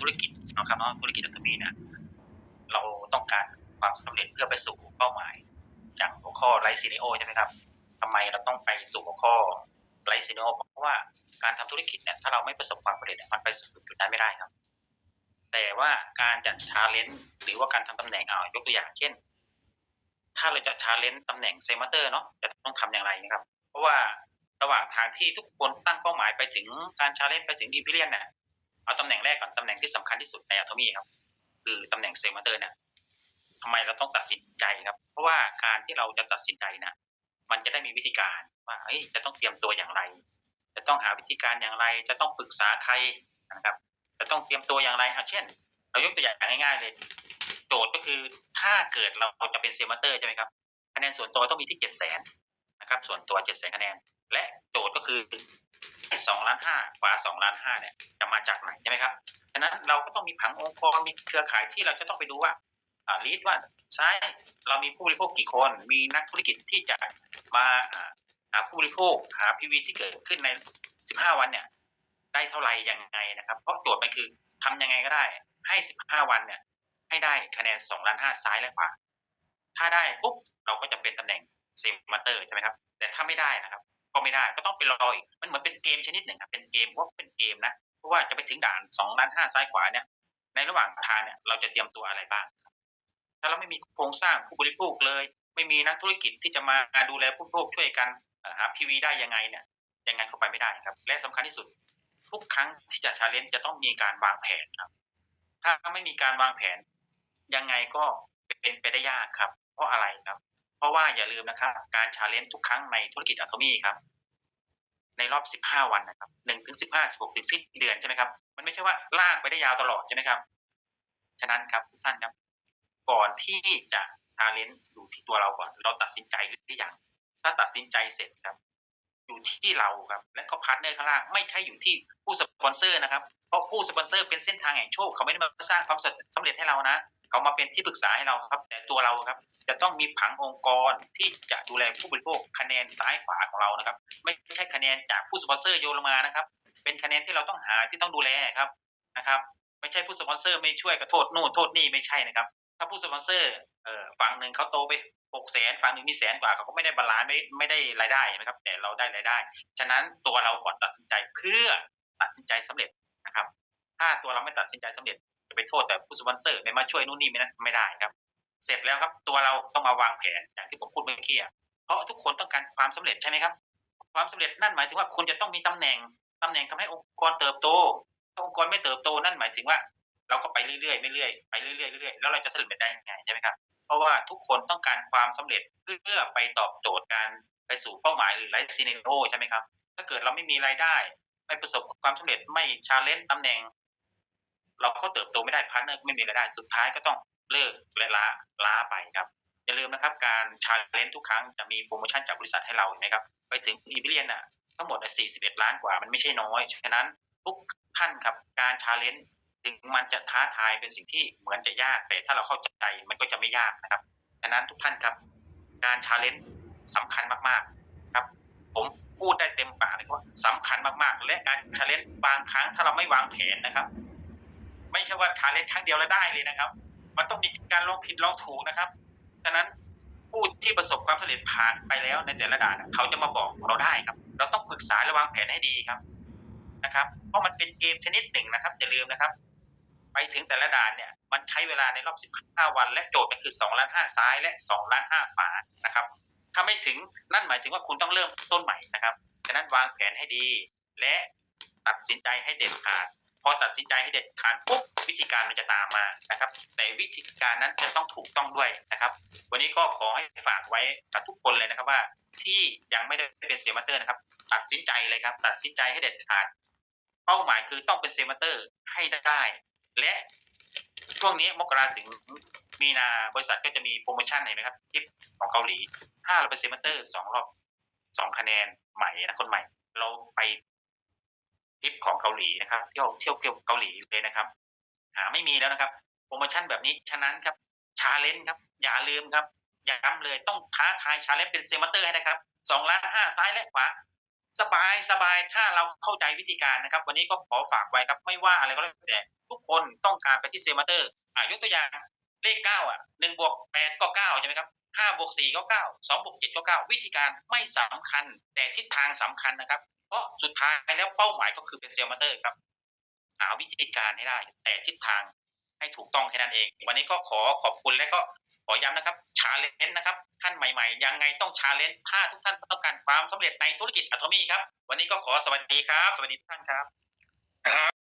ธุรกิจนะครับเนาะธุรกิจอัตมีเนี่ยเราต้องการความสำเร็จเพื่อไปสู่เป้าหมาย อย่างหัวข้อไลฟ์ซีเนโอใช่ไหมครับทำไมเราต้องไปสู่หัวข้อไลฟ์ซีเนโอเพราะว่าการทำธุรกิจเนี่ยถ้าเราไม่ประสบความสำเร็จมันไปสู่จุดนั้นไม่ได้ครับ แต่ว่าการจัดชาเลนจ์หรือว่าการทำตำแหน่งเอายกตัวอย่างเช่น ถ้าเราจะชาเลนจ์ตำแหน่งเซมาเตอร์เนาะจะต้องทำอย่างไรนะครับ เพราะว่าระหว่างทางที่ทุกคนตั้งเป้าหมายไปถึงการชาเลนจ์ไปถึงดีพิเลียนเนี่ย เอาตำแหน่งแรกก่อนตำแหน่งที่สำคัญที่สุดในอัตมีครับ คือตำแหน่งเซมาเตอร์เนี่ยทำไมเราต้องตัดสินใจครับ เพราะว่าการที่เราจะตัดสินใจนี่ยมันจะได้มีวิธีการว่าเอ้จะต้องเตรียมตัวอย่างไร จะต้องหาวิธีการอย่างไร จะต้องปรึกษาใครนะครับ จะต้องเตรียมตัวอย่างไรเอาเช่น เรายกตัวอย่างง่ายๆเลย โจทย์ก็คือถ้าเกิดเราจะเป็นเซมาเตอร์ใช่ไหมครับคะแนนส่วนตัวต้องมีที่เจ็ดแสนนะครับ ส่วนตัวเจ็ดแสนคะแนน และโจทย์ก็คือ สองล้านห้าฝาสองล้านห้าเนี่ยจะมาจากไหนใช่ไหมครับฉะนั้นเราก็ต้องมีผังองค์กรมีเครือข่ายที่เราจะต้องไปดูว่าอ่าลีดว่าซ้ายเรามีผู้บริโภคกี่คน มีนักธุรกิจที่จะมาหาผู้บริโภคหาพีวีที่เกิดขึ้นในสิบห้าวันเนี่ยได้เท่าไหร่ยังไงนะครับ เพราะโจทย์มันคือทำยังไงก็ได้ ให้สิบห้าวันเนี่ย ให้ได้คะแนนสองล้านห้าซ้ายและขวาถ้าได้ปุ๊บเราก็จะเป็นตำแหน่งเซมาเตอร์ใช่ไหมครับ แต่ถ้าไม่ได้นะครับ ก็ไม่ได้ก็ต้องไปรออีกมันเหมือนเป็นเกมชนิดหนึ่งครับเป็นเกมว่าเป็นเกมนะเพราะว่าจะไปถึงด่านสองล้านห้าซ้ายขวาเนี่ยในระหว่างทางเนี่ยเราจะเตรียมตัวอะไรบ้าง ถ้าเราไม่มีโครงสร้างผู้บริโภคเลย ไม่มีนักธุรกิจที่จะมาดูแลผู้บริโภคช่วยกันหาพีวีได้ยังไงเนี่ยยังไงเข้าไปไม่ได้ครับ และสำคัญที่สุด ทุกครั้งที่จะชาเลนจ์จะต้องมีการวางแผนครับ ถ้าไม่มีการวางแผน ยังไงก็เป็นไปได้ยากครับ เพราะอะไรครับ เพราะว่าอย่าลืมนะครับ การชาเลนจ์ทุกครั้งในธุรกิจอะโทมี่ครับในรอบ 15 วันนะครับ1ถึง15 16 ถึงสิ้นเดือนใช่ไหมครับ มันไม่ใช่ว่าลากไปได้ยาวตลอดใช่ไหมครับ ฉะนั้นครับทุกท่านครับ ก่อนที่จะชาเลนจ์อยู่ที่ตัวเราก่อน เราตัดสินใจหรือยัง ถ้าตัดสินใจเสร็จครับ อยู่ที่เราครับ และก็พาร์ทเนอร์ข้างล่าง ไม่ใช่อยู่ที่ผู้สปอนเซอร์นะครับ เพราะผู้สปอนเซอร์เป็นเส้นทางแห่งโชค เขาไม่ได้มาสร้างความสำเร็จให้เรานะ เขามาเป็นที่ปรึกษาให้เราครับ แต่ตัวเราครับ จะต้องมีผังองค์กรที่จะดูแลผู้บริโภคคะแนนซ้ายขวาของเรานะครับ ไม่ใช่คะแนนจากผู้สปอนเซอร์โยนลงมานะครับ เป็นคะแนนที่เราต้องหาที่ต้องดูแลครับนะครับ ไม่ใช่ผู้สปอนเซอร์ไม่ช่วยก็โทษนู่นโทษนี่ไม่ใช่นะครับ ถ้าผู้สปอนเซอร์ฝั่งหนึ่งเขาโตไปหกแสนฝั่งหนึ่งมีแสนกว่าเขาก็ไม่ได้บาลานซ์ไม่ไม่ได้รายได้นะครับ แต่เราได้รายได้ ฉะนั้นตัวเราก่อนตัดสินใจเพื่อตัดสินใจสำเร็จนะครับ ถ้าตัวเราไม่ตัดสินใจสำเร็จ จะไปโทษแต่ผู้สปอนเซอร์ไม่มาช่วยนู่นนี่ไม่นั้นไม่ได้ครับ เสร็จแล้วครับตัวเราต้องมาวางแผนอย่างที่ผมพูดเมื่อกี้เพราะทุกคนต้องการความสำเร็จใช่ไหมครับ ความสำเร็จนั่นหมายถึงว่าคุณจะต้องมีตำแหน่งตำแหน่งทำให้องค์กรเติบโตถ้าองค์กรไม่เติบโตนั่นหมายถึงว่า เราก็ไปเรื่อยๆไม่เรื่อยไปเรื่อยๆเรื่อยๆแล้วเราจะสำเร็จได้ยังไงใช่ไหมครับเพราะว่าทุกคนต้องการความสำเร็จเพื่อไปตอบโจทย์การไปสู่เป้าหมายหรือไลฟ์ซีเนโอใช่ไหมครับ ถ้าเกิดเราไม่มีรายได้ ไม่ประสบความสำเร็จไม่ชาเลนจ์ตำแหน่ง เราก็เติบโตไม่ได้พาร์ทเนอร์ไม่มีรายได้สุดท้ายก็ต้องเลิกและล้าล้าไปครับอย่าลืมนะครับการชาเลนจ์ทุกครั้งจะมีโปรโมชั่นจากบริษัทให้เราเห็นไหมครับไปถึงอีเบียนอะทั้งหมด41 ล้านกว่ามันไม่ใช่น้อย ฉะนั้นทุกท่านครับการชาเลนจ์ถึงมันจะท้าทายเป็นสิ่งที่เหมือนจะยากแต่ถ้าเราเข้าใจมันก็จะไม่ยากนะครับฉะนั้นทุกท่านครับ การชาเลนจ์สำคัญมากๆครับ ผมพูดได้เต็มปากเลยว่าสำคัญมากๆ และการชาเลนจ์บางครั้งถ้าเราไม่วางแผนนะครับ ไม่ใช่ว่าชาเลนจ์ครั้งเดียวแล้วได้เลยนะครับ มันต้องมีการลองผิดลองถูกนะครับฉะนั้นผู้ที่ประสบความสำเร็จผ่านไปแล้วในแต่ละด่านเขาจะมาบอกเราได้ครับ เราต้องปรึกษาและวางแผนให้ดีครับนะครับ เพราะมันเป็นเกมชนิดหนึ่งนะครับอย่าลืมนะครับ ไปถึงแต่ละด่านเนี่ย มันใช้เวลาในรอบ 15 วัน และโจทย์มันคือ2ล้าน5ซ้ายและ2ล้าน5ขวานะครับ ถ้าไม่ถึงนั่นหมายถึงว่าคุณต้องเริ่มต้นใหม่นะครับฉะนั้นวางแผนให้ดี และตัดสินใจให้เด็ดขาด อตัดสินใจให้เด็ดขาดปุ๊บวิธีการมันจะตามมานะครับ แต่วิธีการนั้นจะต้องถูกต้องด้วยนะครับ วันนี้ก็ขอให้ฝากไว้กับทุกคนเลยนะครับว่า ที่ยังไม่ได้เป็นเซมาเตอร์นะครับ ตัดสินใจเลยครับ ตัดสินใจให้เด็ดขาด เป้าหมายคือต้องเป็นเซมาเตอร์ให้ได้ และช่วงนี้มกราถึงมีนาบริษัทก็จะมีโปรโมชั่นเห็นไหมครับทิปของเกาหลีถ้าเราเป็นเซมาเตอร์สองรอบสองคะแนนใหม่นะคนใหม่ เราไป ทริปของเกาหลีนะครับเที่ยวเที่ยวเที่ยวเกาหลีเลยนะครับ หาไม่มีแล้วนะครับโปรโมชั่นแบบนี้ฉะนั้นครับชาเลนจ์ครับ อย่าลืมครับย้ำเลยต้องท้าทายชาเลนจ์เป็นเซมาเตอร์ให้นะครับสองล้านห้าซ้ายและขวาสบายสบายถ้าเราเข้าใจวิธีการนะครับ วันนี้ก็ขอฝากไว้ครับ ไม่ว่าอะไรก็แล้วแต่ทุกคนต้องการไปที่เซลมาเตอร์อ่ายกตัวอย่างเลขเก้าอะหนึ่งบวกแปดก็เก้าใช่ไหมครับ ห้าบวกสี่ก็เก้าสองบวกเจ็ดก็เก้าวิธีการไม่สำคัญ แต่ทิศทางสำคัญนะครับ เพราะสุดท้ายแล้วเป้าหมายก็คือเป็นเซลมาเตอร์ครับหาวิธีการให้ได้ แต่ทิศทางให้ถูกต้องแค่นั้นเอง วันนี้ก็ขอขอบคุณและก็ขอย้ำนะครับชาเลนจ์นะครับ ท่านใหม่ๆ ยังไงต้องชาเลนจ์ถ้าทุกท่านต้องการความสำเร็จในธุรกิจอัตโมีครับ วันนี้ก็ขอสวัสดีครับ สวัสดีทุกท่านครับ